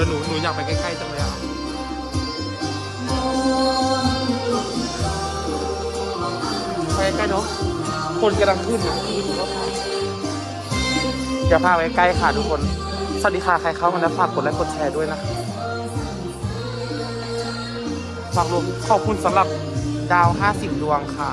ดี๋ยวหนูหนูอยากไปใกล้ๆจังเลยอะไปใกล้ๆเนาะคนกำลังขึ้นอะเดี๋ยวพาไปใกล้ค่ะทุกคน สวัสดีค่ะใครเข้ามาแล้วฝากกดไลค์กดแชร์ด้วยนะฝากรวมขอบคุณสำหรับดาว 50 ดวงค่ะ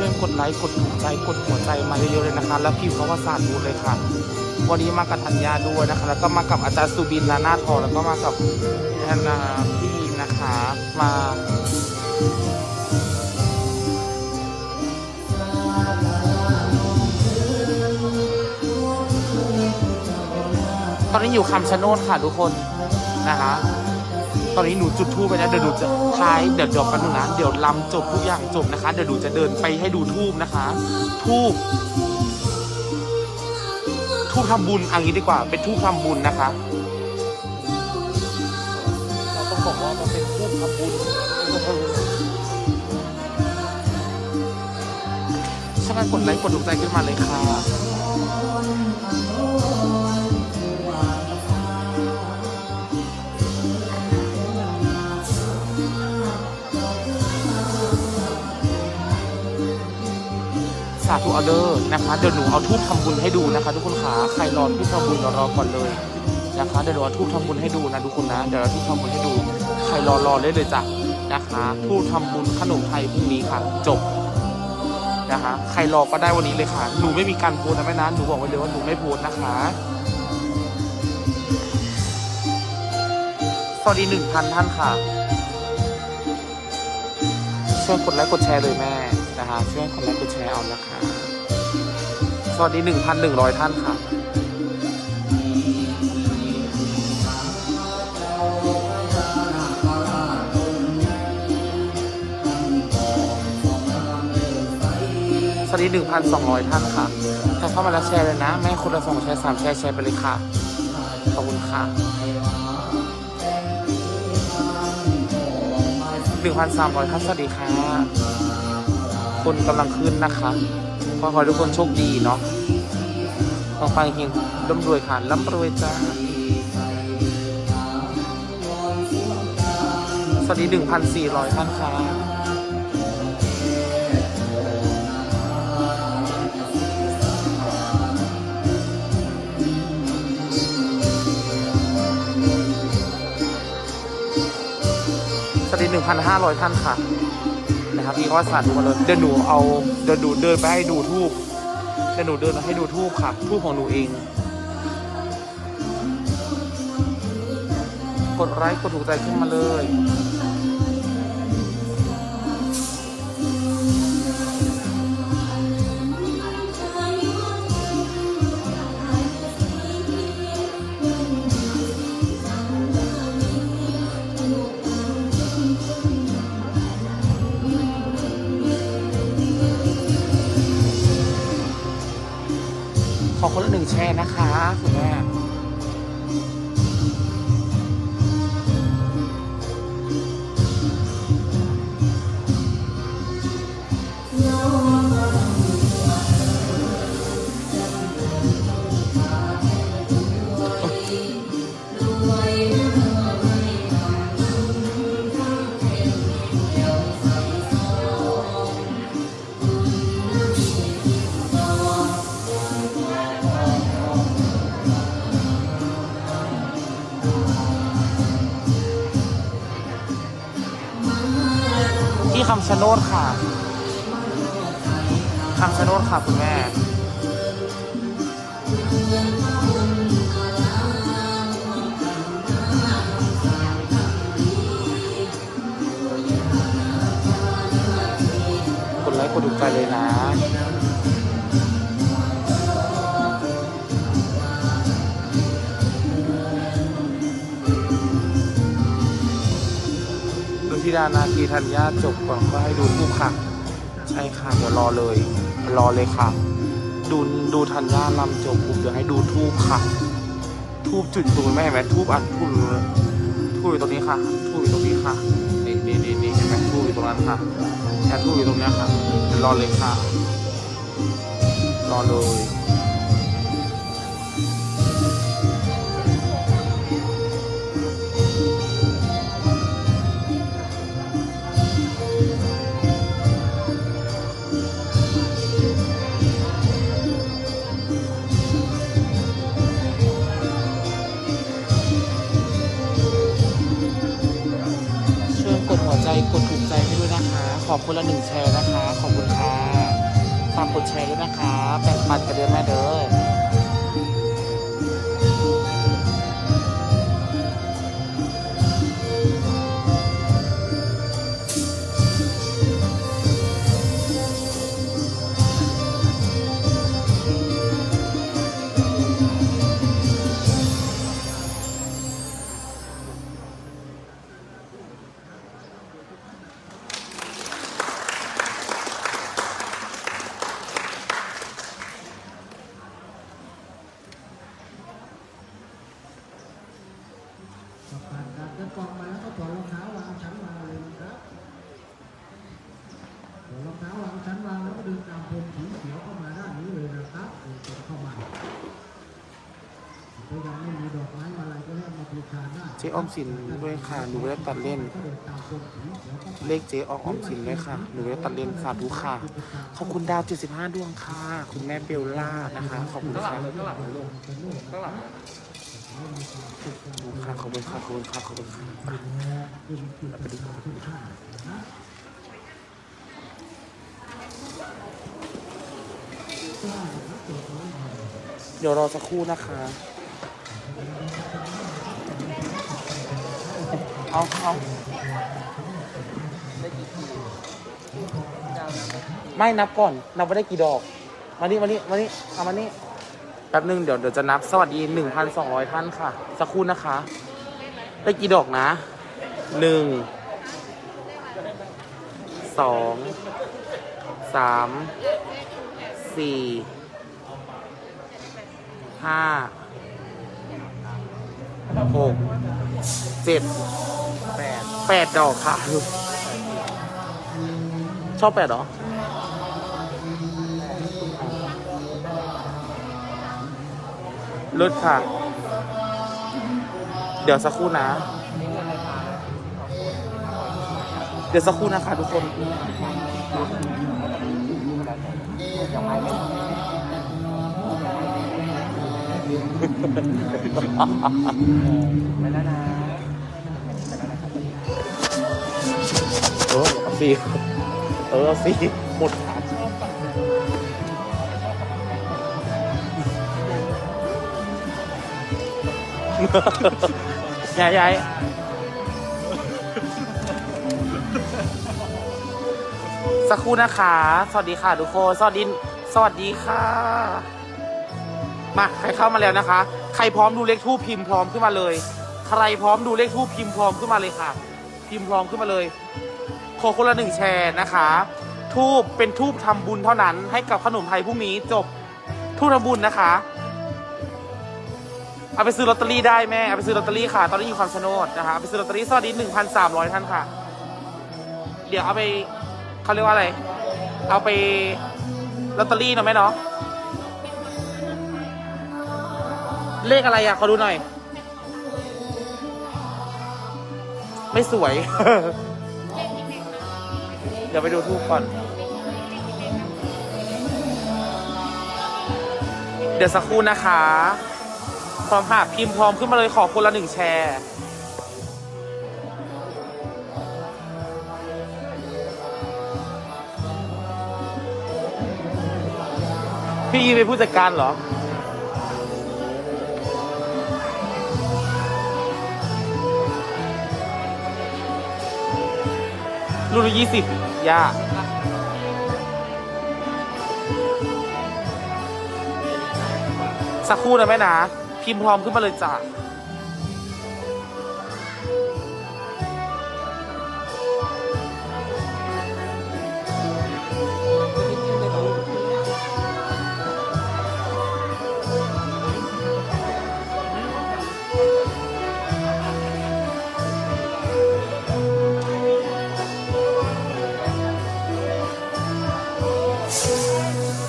ช่วยกดไลค์กดถูกใจกดหัวใจมาเยอะๆเลยนะคะ แล้วพิมพ์คำว่าศาดบูเลยค่ะ วันนี้มากับธัญญาด้วยนะคะ แล้วก็มากับอาจารย์สุบินนานาทองแล้วก็มากับแอนนาพี่นนะคะ มาตอนนี้อยู่คำชะโนดค่ะทุกคนนะคะ ตอนนี้หนูจุดทูบไปนะเดี๋ยวหนูจะท้ายเดี๋ยวเดี๋ยวกันหนึ่งนะเดี๋ยวลำจบทุกอย่างจบนะคะ เดี๋ยวหนูจะเดินไปให้ดูทูบนะคะทูบทูบทำบุญอันนี้ดีกว่า เป็นทูบทำบุญนะคะเราต้องบอกว่ามันเป็นทูบทำบุญช่วยกันกดไลค์กดถูกใจขึ้นมาเลยค่ะ สาธุออเดอร์นะคะเดี๋ยวหนูเอาทูบทำบุญให้ดูนะคะ ทุกคนขาใครรอทูบทำบุญรอก่อนเลยนะคะเดี๋ยวหนูเอาทูบทำบุญให้ดูนะทุกคนนะเดี๋ยวเราทูบทำบุญให้ดู ใครรอรอเลยเลยจ้ะนะคะทูบทำบุญขนมไทยพรุ่งนี้ค่ะจบนะคะใครรอก็ได้วันนี้เลยค่ะ หนูไม่มีการโพสนะแม่นะหนูบอกไว้เลยว่าหนูไม่โพสนะคะสวัสดีหนึ่งพันท่านค่ะช่วยกดไลค์กดแชร์เลยแม่ นะคะ ช่วยกดไลค์กดแชร์เอานะคะ สวัสดี 1,100 ท่านค่ะสวัสดี 1,200 ท่านค่ะ ถ้าเข้ามาแล้วแชร์เลยนะ แม่คนละสองแชร์สามแชร์แชร์ไปเลยค่ะ ขอบคุณค่ะ 1,300ท่านสวัสดีค่ะ คนกำลังขึ้นนะคะขอขอให้ทุกคนโชคดีเนาะฟังฟังเฮงร่ำรวยค่ะร่ำรวยจ้าสวัสดี 1,400 ท่านค่ะสวัสดี 1,500 ท่านค่ะ นะครับพี่ก็สั่นหมาเลยเดี๋ยวหนูเอาเดี๋ยวหนูเดินไปให้ดูทูบเดี๋ยวหนูเดินไปให้ดูทูบค่ะทูบของหนูเอง กดไลค์กดถูกใจขึ้นมาเลย คนละหนึ่งแชร์นะคะคุณแม่ โนดค่ะคำชะโนดค่ะคุณแม่กดไลค์กดถูกใจเลยนะ ดูที่ดานาทีธัญญาจบก่อนก็ให้ดูทูบค่ะ ใช่ค่ะเดี๋ยวรอเลย รอเลยค่ะ ดูดูธัญญาลำจบปุ๊บเดี๋ยวให้ดูทูบค่ะ ทูบจุดตรงนี้แม่เห็นไหมทูบอันทูบอยู่ทูบอยู่ตรงนี้ค่ะ ทูบอยู่ตรงนี้ค่ะนี่นี่นี่นี่เห็นไหมทูบอยู่ตรงนั้นค่ะแค่ทูบอยู่ตรงนี้ค่ะรอเลยค่ะ รอเลย ขอบคุณละหนึ่งแชร์นะคะ ขอบคุณค่ะ ฝากกดแชร์ด้วยนะคะแบ่งปันกันเด้อแม่เด้อ รองเท้าวางชั้นวางแล้วก็ดึงตามพรมสีเขียวเข้ามาด้านนี้เลยนะครับดึงตัวเข้ามาถ้ายังไม่มีดอกไม้มาอะไรก็เรียกมาบูชาได้เจ๊ออมสินด้วยค่ะหนูไม่ได้ตัดเล่นก็เดินตามพรมสีเขียวเข้าไปเลขเจ๊ออกออมสินด้วยค่ะหนูไม่ได้ตัดเล่นสาธุค่ะขอบคุณดาว 75 ดวงค่ะคุณแม่เบลล่านะคะขอบคุณค่ะขอบคุณค่ะขอบคุณค่ะขอบคุณค่ะขอบคุณค่ะไปเราไปดู เดี๋ยวรอสักครู่นะคะ เอาเอาไม่นับก่อน นับว่าได้กี่ดอก มานี่มานี่มานี่เอามานี่แป๊บนึงเดี๋ยวเดี๋ยวจะนับสวัสดี1,200ท่านค่ะ สักครู่นะคะ ได้กี่ดอกนะหนึ่งสองสาม สี่ห้าหกเจ็ดแปดแปดดอกค่ะ ชอบแปดหรอลดค่ะ เดี๋ยวสักครู่นะ เดี๋ยวสักครู่นะคะทุกคน ไม่แล้วนะเออเอาสิเออเอาสิหมดยายยาย สักครู่นะคะ สวัสดีค่ะทุกคนสวัสดีสวัสดีค่ะ มาใครเข้ามาแล้วนะคะ ใครพร้อมดูเลขทูปพิมพ์พร้อมขึ้นมาเลย ใครพร้อมดูเลขทูปพิมพ์พร้อมขึ้นมาเลยค่ะ พิมพ์พร้อมขึ้นมาเลยขอคนละหนึ่งแชร์นะคะ ทูบเป็นทูบทำบุญเท่านั้น ให้กับขนมไทยพรุ่งนี้จบทูบทำบุญนะคะ เอาไปซื้อลอตเตอรี่ได้แม่เอาไปซื้อลอตเตอรี่ค่ะ ตอนนี้อยู่คำชะโนดนะคะเอาไปซื้อลอตเตอรี่สวัสดีหนึ่งพันสามร้อยท่านค่ะ เดี๋ยวเอาไป เขาเรียกว่าอะไร เอาไปลอตเตอรี่เนาะแม่เนาะเลขอะไรอะขอดูหน่อย ไม่สวย เดี๋ยวไปดูทูปก่อน เดี๋ยวสักครู่นะคะ พร้อมค่ะพิมพ์พร้อมขึ้นมาเลยขอคนละหนึ่งแชร์ พี่ยีเป็นผู้จัดการเหรอ รุ่นยี่สิบย่าสักครู่นะแม่นะ พิมพ์พร้อมขึ้นมาเลยจ้ะ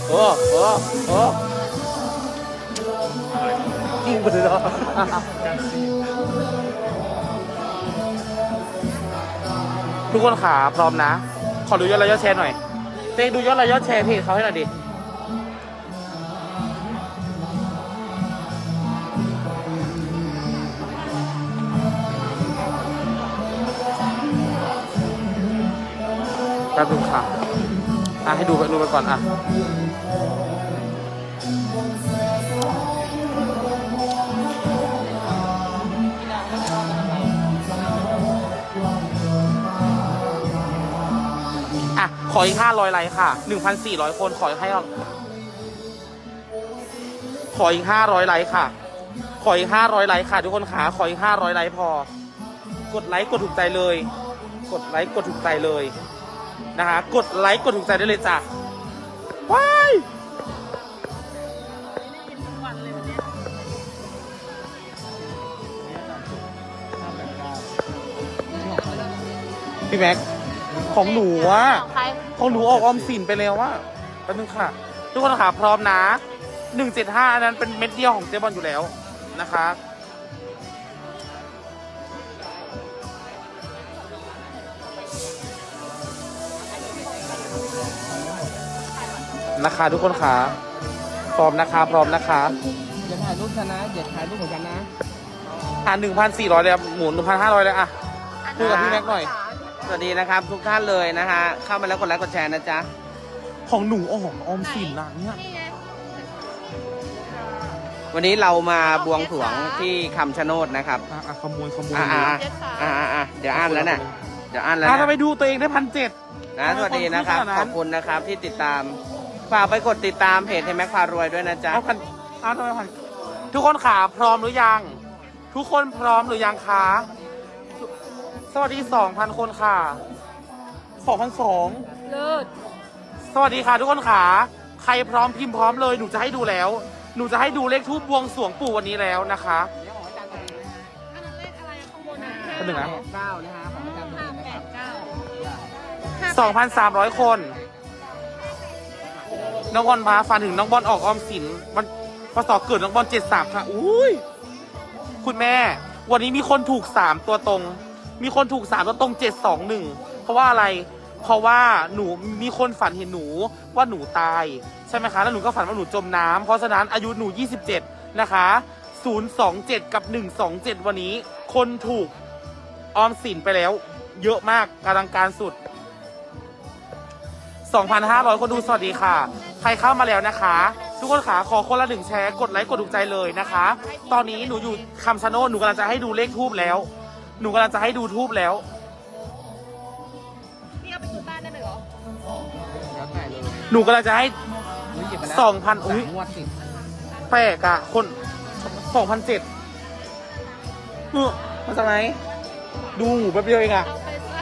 เออเออเออกิ้งไปเลยเนาะทุกคนขาพร้อมนะ ขอดูยอดไลค์ยอดแชร์หน่อยเต้ดูยอดไลค์ยอดแชร์เพจเขาให้หน่อยดิป๊บนึงค่ะอะให้ดูไปดูไปก่อนอะ ขออีกห้าร้อยไลค์ค่ะหนึ่งพันสี่ร้อยคนขอให้เราขออีกห้าร้อยไลค์ค่ะ ขออีกห้าร้อยไลค์ค่ะ ทุกคนขาขออีกห้าร้อยไลค์พอ กดไลค์กดถูกใจเลย กดไลค์กดถูกใจเลยนะคะ กดไลค์กดถูกใจได้เลยจ้ะว้ายพี่แม็ก ของหนูอะของใครของหนูออกออมสินไปแล้วว่าแป๊บนึงค่ะ ทุกคนค่ะพร้อมนะหนึ่งเจ็ดห้าอันนั้นเป็นเม็ดเดียวของเจ๊บอลอยู่แล้วนะคะนะคะทุกคนค่ะพร้อมนะคะพร้อมนะคะอย่าถ่ายรูปฉันนะอย่าถ่ายรูปของฉันนะอ่าหนึ่งพันสี่ร้อยเลยอะหมุนหนึ่งพันห้าร้อยเลยอะคุยกับพี่แม็กหน่อย ส วัสดีนะครับ ทุกท่านเลยนะฮะเข้ามาแล้วกดไลค์กดแชร์นะจ๊ะของหนูออกออมสินนะเนี่ยนี่ไง วันนี้เรามาบวงสรวงที่คำชะโนดนะครับอะอะขโมยขโมยอ่าอ่าเจ็ดขาอ่าอ่าอ่าเดี๋ยวอ่านแล้วนะเดี๋ยวอ่านแล้วอะนะทำไมดูตัวเองได้พันเจ็ด นะสวัสดีนะครับ ขอบคุณขนาดนั้น ขอบคุณนะครับที่ติดตาม ฝากไปกดติดตามเพจเทแม็กพารวยด้วยนะจ๊ะ เอาพันเอาทำไมพันทุกคนขาพร้อมหรือยัง ทุกคนพร้อมหรือยังคะ สวัสดีสองพันคนค่ะสองพันสองเลิศสวัสดีค่ะทุกคนขาใครพร้อมพิมพ์พร้อมเลยหนูจะให้ดูแล้ว หนูจะให้ดูเลขทูบบวงสรวงปู่วันนี้แล้วนะคะอันนั้นเลขอะไรข้างบนอะอันหนึ่งนะ เก้านะฮะของอาจารย์ห้าแปดเก้าสองพันสามร้อยคน น้องบอลพาฟันถึงน้องบอลออกออมสินมันพศเกิดน้องบอลเจ็ดสามค่ะ อุ้ย คุณแม่ วันนี้มีคนถูกสามตัวตรง มีคนถูกสามตัวตรงเจ็ดสองหนึ่งเพราะว่าอะไร เพราะว่าหนูมีคนฝันเห็นหนูว่าหนูตายใช่ไหมคะแล้วหนูก็ฝันว่าหนูจมน้ำเพราะฉะนั้นอายุหนู 27 นะคะ 027 กับ 127 วันนี้ คนถูกออมสินไปแล้ว เยอะมากกำลังการสุด 2,500 คนดูสวัสดีค่ะ ใครเข้ามาแล้วนะคะ ทุกคนขาขอคนละหนึ่งแชร์กดไลค์กดถูกใจเลยนะคะ ตอนนี้หนูอยู่คำชะโนดหนูกำลังจะให้ดูเลขทูบแล้ว หนูกำลังจะให้ดูทูบแล้ว นี่เอาไปจุดบ้านได้เลยเหรอเดี๋ยวถ่ายเลยหนูกำลังจะให้ยหยิบไปแล้วสองพันอุ๊ย สามงวดติดแปลกอะคนสองพันเจ็ดเออมาจากไหน ดูหมูแป๊บเดียวเองอะเอาไปซะ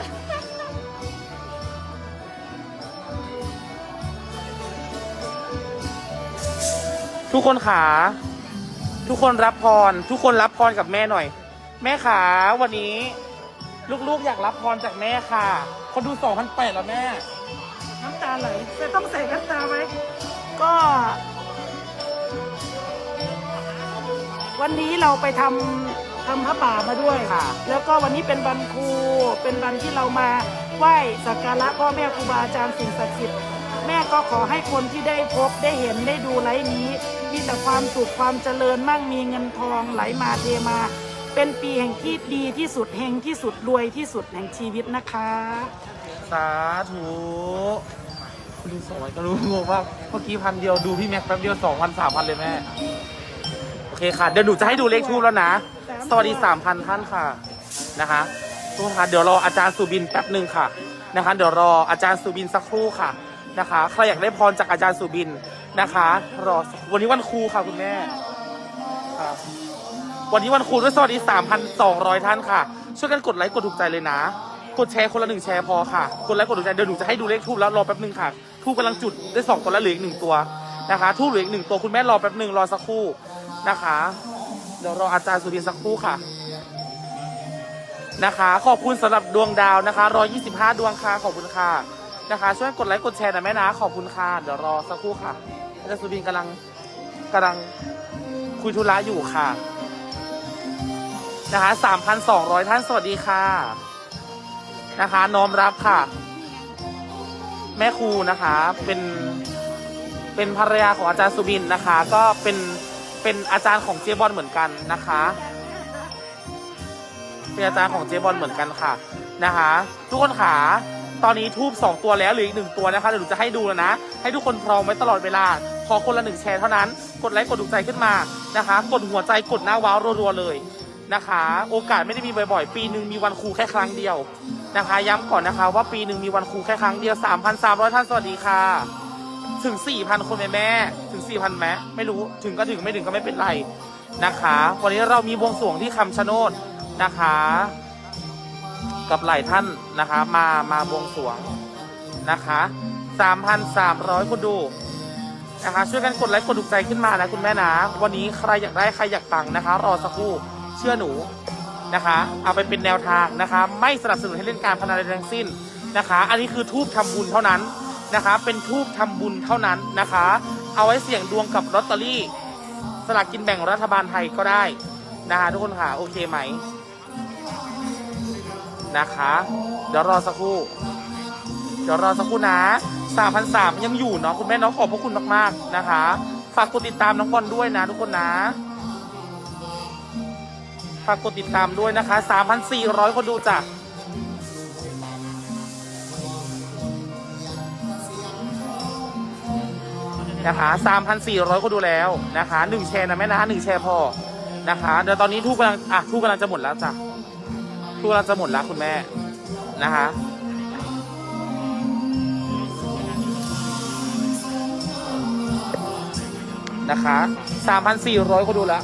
ทุกคนขา ทุกคนรับพร ทุกคนรับพรกับแม่หน่อย แม่ขาวันนี้ ลูกๆอยากรับพรจากแม่ค่ะ คนดูสองพันแปดแล้วแม่ น้ำตาไหลจะต้องใส่น้ำตาไหมก็ วันนี้เราไปทำทำพระป่ามาด้วย ค่ะ แล้วก็วันนี้เป็นวันครูเป็นวันที่เรามาไหว้สักการะพ่อแม่ครูบาอาจารย์สิ่งศักดิ์สิทธิ์แม่ก็ขอให้คนที่ได้พบได้เห็นได้ดูไลฟ์นี้ มีแต่ความสุขความเจริญมั่งมีเงินทองไหลมาเทมา เป็นปีแห่งที่ดีที่สุดแห่งที่สุดรวยที่สุดแห่งชีวิตนะคะ สาธุคุณดูสองพันก็รู้งงว่าเมื่อกี้พันเดียวดูพี่แม็กแป๊บเดียวสองพันสามพันเลยแม่ โอเคค่ะ เดี๋ยวหนูจะให้ดูเลขทูบแล้วนะ สวัสดีสามพันท่านค่ะนะคะทุกคนคะเดี๋ยวรออาจารย์สุบินแป๊บหนึ่งค่ะนะคะ เดี๋ยวรออาจารย์สุบินสักครู่ค่ะนะคะใครอยากได้พรจากอาจารย์สุบินนะคะ รอวันนี้วันครูค่ะคุณแม่ค่ะ วันนี้วันครูด้วยสวัสดีสามพันสองร้อยท่านค่ะ ช่วยกันกดไลค์กดถูกใจเลยนะ กดแชร์คนละหนึ่งแชร์พอค่ะ กดไลค์กดถูกใจเดี๋ยวหนูจะให้ดูเลขทูบแล้วรอแป๊บหนึ่งค่ะทูบกำลังจุดได้สองตัวแล้วเหลืออีกหนึ่งตัวนะคะทูบเหลืออีกหนึ่งตัวคุณแม่รอแป๊บหนึ่งรอสักครู่นะคะ เดี๋ยวรออาจารย์สุรินสักครู่ค่ะนะคะ ขอบคุณสำหรับดวงดาวนะคะ125 ดวงค่ะขอบคุณค่ะนะคะ ช่วยกดไลค์กดแชร์หน่อยแม่นะขอบคุณค่ะเดี๋ยวรอสักครู่ค่ะอาจารย์สุรินกำลังกำลังคุยธุระอยู่ค่ะ นะคะ3,200 ท่านสวัสดีค่ะ นะคะ น้อมรับค่ะ แม่ครูนะคะ เป็นเป็นภรรยาของอาจารย์สุบินนะคะ ก็เป็นเป็นอาจารย์ของเจบอลเหมือนกันนะคะ เป็นอาจารย์ของเจบอลเหมือนกันค่ะนะคะ ทุกคนขาตอนนี้ทูบสองตัวแล้วหรืออีกหนึ่งตัวนะคะเดี๋ยวหนูจะให้ดูแล้วนะ ให้ทุกคนพร้อมไว้ตลอดเวลา ขอคนละหนึ่งแชร์เท่านั้น กดไลค์กดถูกใจขึ้นมานะคะ กดหัวใจกดหน้าว้าวรัวๆเลย นะคะ โอกาสไม่ได้มีบ่อยๆ ปีหนึ่งมีวันครูแค่ครั้งเดียวนะคะ ย้ำก่อนนะคะ ว่าปีหนึ่งมีวันครูแค่ครั้งเดียว 3,300 ท่านสวัสดีค่ะ ถึง 4,000 คนไหมแม่ ถึง 4,000ไหมไม่รู้ถึงก็ถึงไม่ถึงก็ไม่เป็นไรนะคะ วันนี้เรามีบวงสรวงที่คำชะโนดนะคะ กับหลายท่านนะคะ มามาบวงสรวงนะคะ 3,300 คนดูนะคะช่วยกันกดไลค์กดถูกใจขึ้นมานะคุณแม่นะ วันนี้ใครอยากได้ใครอยากตังนะคะ รอสักครู่ เชื่อหนูนะคะ เอาไปเป็นแนวทางนะคะ ไม่สนับสนุนให้เล่นการพนันใดทั้งสิ้นนะคะ อันนี้คือทูบทำบุญเท่านั้นนะคะ เป็นทูบทำบุญเท่านั้นนะคะ เอาไว้เสี่ยงดวงกับลอตเตอรี่ สลากกินแบ่งรัฐบาลไทยก็ได้นะคะทุกคนค่ะโอเคไหมนะคะ เดี๋ยวรอสักครู่ เดี๋ยวรอสักครู่นะสามพันสามยังอยู่เนาะคุณแม่เนาะขอบพระคุณมากๆนะคะ ฝากกดติดตามน้องบอลด้วยนะทุกคนนะ ฝากกดติดตามด้วยนะคะสามพันสี่ร้อยคนดูจ้ะนะคะสามพันสี่ร้อยคนดูแล้วนะคะหนึ่งแชร์นะแม่นะหนึ่งแชร์พอนะคะเดี๋ยวตอนนี้ทูกกำลังอะทูกกำลังจะหมดแล้วจ้ะทูกำลังจะหมดแล้วคุณแม่นะคะนะคะ3,400 คนดูแล้ว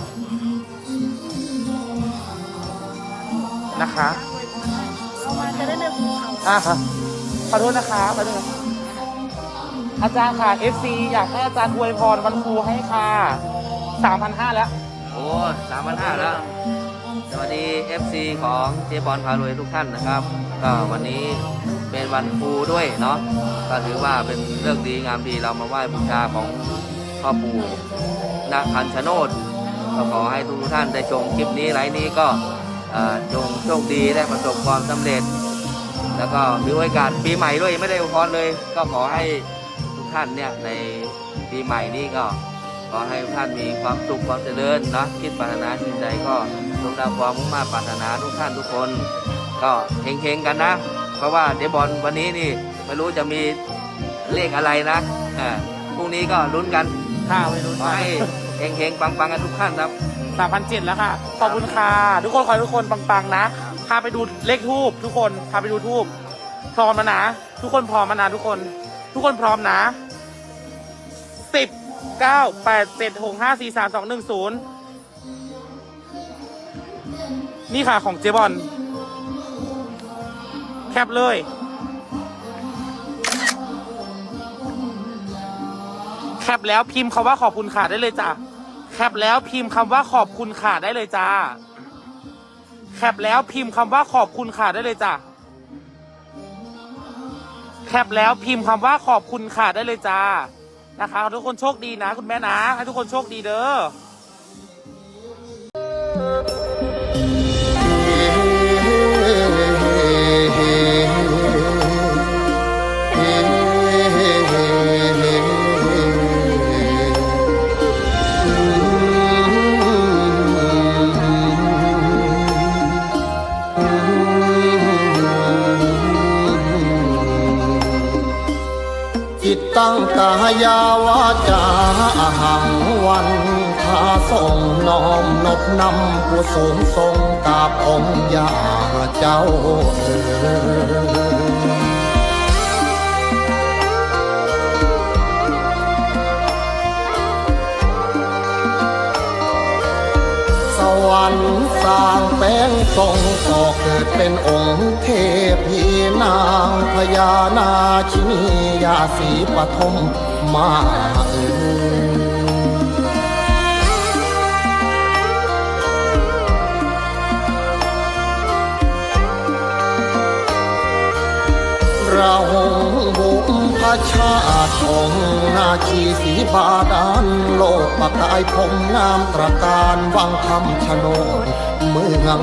นะคะเรามาจะได้เลือกเขาอะค่ะขอโทษนะคะขอโทษอาจารย์ค่ะ FC อยากให้อาจารย์อวยพรวันครูให้ค่ะ3,500แล้ว โอ้สามพันห้าแล้ว สวัสดี FC ของเจบอลพารวยทุกท่านนะครับ ก็วันนี้เป็นวันครูด้วยเนาะ ก็ถือว่าเป็นเรื่องดีงามดีเรามาไหว้บูชาของพ่อปู่ณคันชะโนดก็ขอให้ทุกท่านได้ชมคลิปนี้ไลฟ์นี้ก็เอ่อ จงโชคดีได้ประสบความสำเร็จ แล้วก็มีโอกาสปีใหม่ด้วยยังไม่ได้อวยพรเลย ก็ขอให้ทุกท่านเนี่ยในปีใหม่นี้ก็ขอให้ทุกท่านมีความสุขความเจริญนะคิดปรารถนาสิ่งใดก็จงได้ความมุ่งมั่นปรารถนาทุกท่านทุกคน ก็เฮงๆกันนะ เพราะว่าเดยวบอลวันนี้นี่ไม่รู้จะมีเลขอะไรนะอ่าพรุ่งนี้ก็ลุ้นกันค่ะไม่รู้ขอให้เฮงๆปังๆกันทุกท่านครับ สามพันเจ็ดแล้วค่ะ ขอบคุณค่ะ ทุกคนขอให้ทุกคนปังๆนะพาไปดูเลขทูบทุกคนพาไปดูทูบพร้อมแล้วนะ ทุกคนพร้อมแล้วนะทุกคน ทุกคนพร้อมนะสิบเก้าแปดเจ็ดหกห้าสี่สามสองหนึ่งศูนย์นี่ค่ะของเจบอลแคปเลยแคปแล้วพิมพ์คำว่าขอบคุณค่ะได้เลยจ้ะ แคปแล้วพิมพ์คำว่าขอบคุณค่ะได้เลยจ้า แคปแล้วพิมพ์คำว่าขอบคุณค่ะได้เลยจ้าแคปแล้วพิมพ์คำว่าขอบคุณค่ะได้เลยจ้า นะคะทุกคนโชคดีนะ คุณแม่นะ ให้ทุกคนโชคดีเด้อายาวาจาอาหังวันทาส่งน้อมนบนำผู้สูงทรงกาบองค์ยาเจ้าเอ๋ยสวรรค์สร้างแป้งทรงก่อเกิดเป็นองค์เทพีนางพญานาชินียาสีปฐม มาเอ่ยราบุพชาติองนาคีสีบาดาลโลกประกายพรมงามตระการวังคำชโนดเมือง